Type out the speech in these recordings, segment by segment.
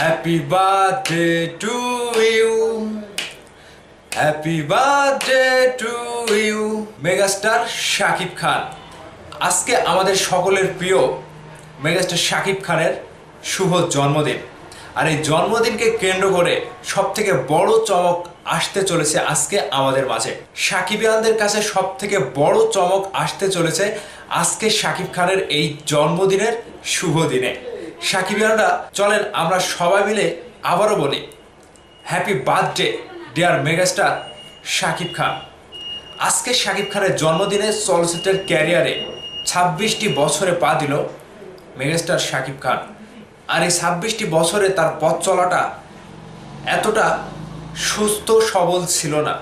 Happy birthday to you happy birthday to you megastar Shakib Khan আজকে আমাদের সকলের প্রিয় মেগাস্টার শাকিব খানের শুভ জন্মদিন। আর এই জন্মদিনকে কেন্দ্র করে সব থেকে বড় চমক আসতে চলেছে আজকে আমাদের মাঝে। সাকিবিয়ানদের কাছে সব থেকে বড় চমক আসতে চলেছে আজকে শাকিব খানের এই জন্মদিনের শুভ দিনে। সাকিবিয়ানরা চলেন আমরা সবাই মিলে আবারও বলি happy birthday dear megastar Shakib Khan. আজকে শাকিব খানের জন্মদিনে চলচ্চিত্রের ক্যারিয়ারে ছাব্বিশটি বছরে পা দিল মেগাস্টার শাকিব খান। আর এই ছাব্বিশটি বছরে তার পথ চলাটা এতটা সুস্থ, সবল ছিল না।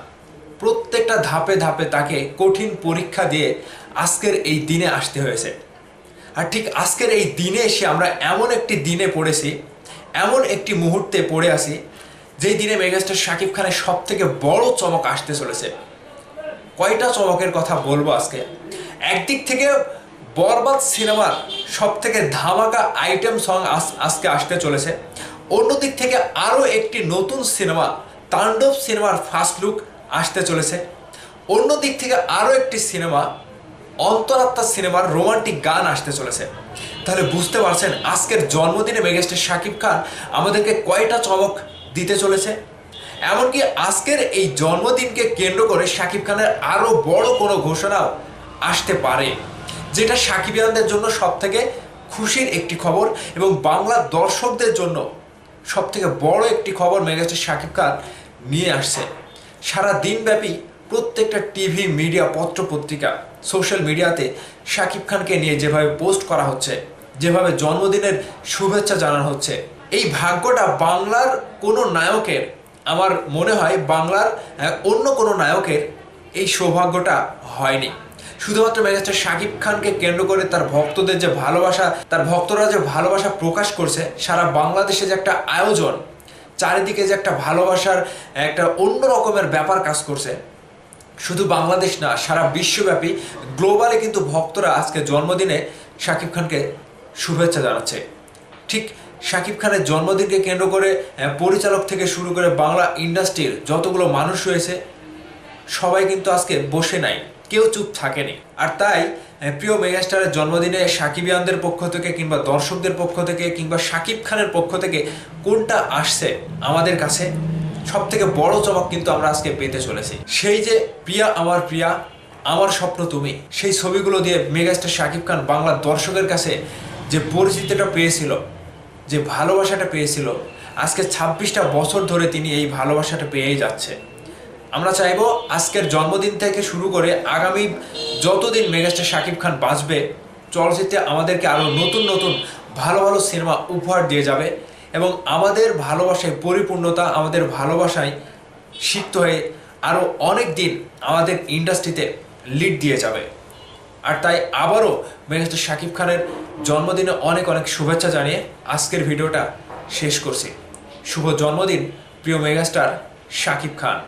প্রত্যেকটা ধাপে ধাপে তাকে কঠিন পরীক্ষা দিয়ে আজকের এই দিনে আসতে হয়েছে। আর ঠিক আজকের এই দিনে এসে আমরা এমন একটি দিনে পড়েছি, এমন একটি মুহূর্তে পড়ে আছি, যেই দিনে মেগাস্টার শাকিব খানের সব থেকে বড় চমক আসতে চলেছে। কয়টা চমকের কথা বলব আজকে? একদিক থেকে বরবাদ সিনেমার সব থেকে ধামাকা আইটেম সং আজকে আসতে চলেছে। অন্যদিক থেকে আরও একটি নতুন সিনেমা, তাণ্ডব সিনেমার ফার্স্ট লুক আসতে চলেছে। অন্য দিক থেকে আরও একটি সিনেমা অন্তরাত্মা সিনেমার রোমান্টিক গান আসতে চলেছে। তাহলে বুঝতে পারছেন, আজকের জন্মদিনে মেগাস্টার শাকিব খান আমাদেরকে কয়টা চমক দিতে চলেছে? এমনকি আজকের এই জন্মদিনকে কেন্দ্র করে শাকিব খানের আরও বড় কোনো ঘোষণাও আসতে পারে, যেটা সাকিবিয়ানদের জন্য সব থেকে খুশির একটি খবর এবং বাংলা দর্শকদের জন্য সব থেকে বড় একটি খবর মেগাস্টার শাকিব খান নিয়ে আসছে। সারা দিনব্যাপী প্রত্যেকটা টিভি, মিডিয়া পত্র পত্রিকা সোশ্যাল মিডিয়াতে শাকিব খানকে নিয়ে যেভাবে পোস্ট করা হচ্ছে, যেভাবে জন্মদিনের শুভেচ্ছা জানানো হচ্ছে, এই ভাগ্যটা বাংলার কোনো নায়কের, আমার মনে হয় বাংলার অন্য কোনো নায়কের এই সৌভাগ্যটা হয়নি। শুধুমাত্র মেগাস্টার শাকিব খানকে কেন্দ্র করে তার ভক্তদের যে ভালোবাসা, তার ভক্তরা যে ভালোবাসা প্রকাশ করছে, সারা বাংলাদেশে যে একটা আয়োজন, চারিদিকে যে একটা ভালোবাসার, একটা অন্য রকমের ব্যাপার কাজ করছে শুধু বাংলাদেশ না, সারা বিশ্বব্যাপী গ্লোবালে কিন্তু ভক্তরা আজকে জন্মদিনে শাকিব খানকে শুভেচ্ছা জানাচ্ছে। ঠিক শাকিব খানের জন্মদিনকে কেন্দ্র করে পরিচালক থেকে শুরু করে বাংলা ইন্ডাস্ট্রির যতগুলো মানুষ রয়েছে, সবাই কিন্তু আজকে বসে নাই, কেউ চুপ থাকেনি। আর তাই প্রিয় মেগাস্টারের জন্মদিনে সাকিবিয়ানদের পক্ষ থেকে কিংবা দর্শকদের পক্ষ থেকে কিংবা শাকিব খানের পক্ষ থেকে কোনটা আসছে আমাদের কাছে সব থেকে বড় চমক কিন্তু আমরা আজকে পেতে চলেছি। সেই যে, প্রিয়া আমার প্রিয়া, আমার স্বপ্ন তুমি সেই ছবিগুলো দিয়ে মেগাস্টার শাকিব খান বাংলার দর্শকের কাছে যে পরিচিতিটা পেয়েছিল, যে ভালোবাসাটা পেয়েছিল, আজকে ছাব্বিশটা বছর ধরে তিনি এই ভালোবাসাটা পেয়েই যাচ্ছে। আমরা চাইব আজকের জন্মদিন থেকে শুরু করে আগামী যতদিন মেগাস্টার শাকিব খান বাঁচবে, চলচ্চিত্রে আমাদেরকে আরও নতুন নতুন ভালো ভালো সিনেমা উপহার দিয়ে যাবে। এবং আমাদের ভালোবাসায় পরিপূর্ণতা, আমাদের ভালোবাসায় সিক্ত হয়ে আরও অনেক দিন আমাদের ইন্ডাস্ট্রিতে লিড দিয়ে যাবে। আর তাই আবারও মেঘাস্টার শাকিব খানের জন্মদিনে অনেক অনেক শুভেচ্ছা জানিয়ে আজকের ভিডিওটা শেষ করছি। শুভ জন্মদিন, প্রিয় মেগাস্টার শাকিব খান।